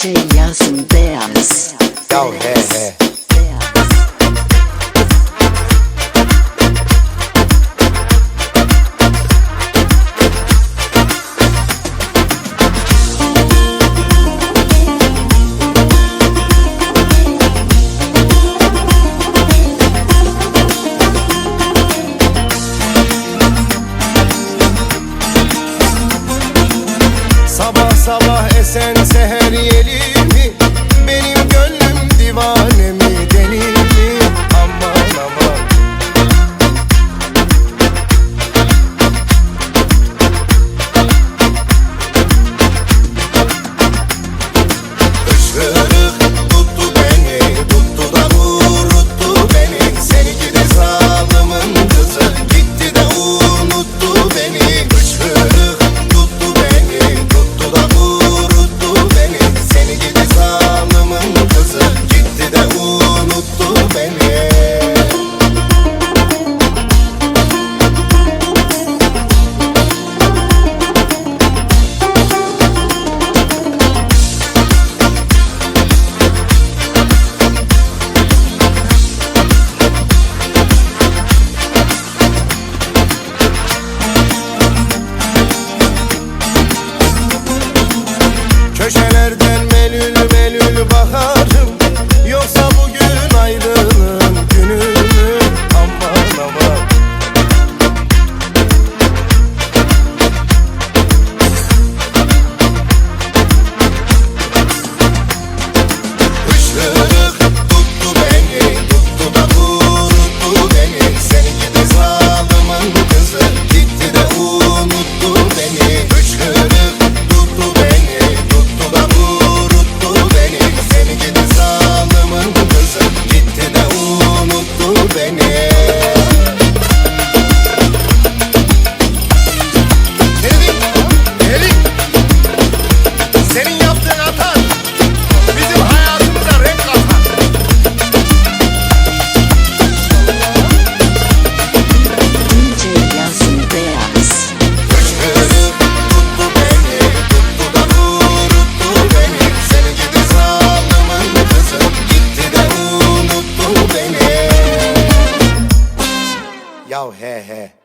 DJ Yasin Dance. Oh, yeah, yeah. Sabah esen seher yeli mi? Benim gönlüm divane mi deli mi? Aman aman Işık Köşelerden melül melül bakarım. Yoksa bugün ayrı Yau, ré, ré.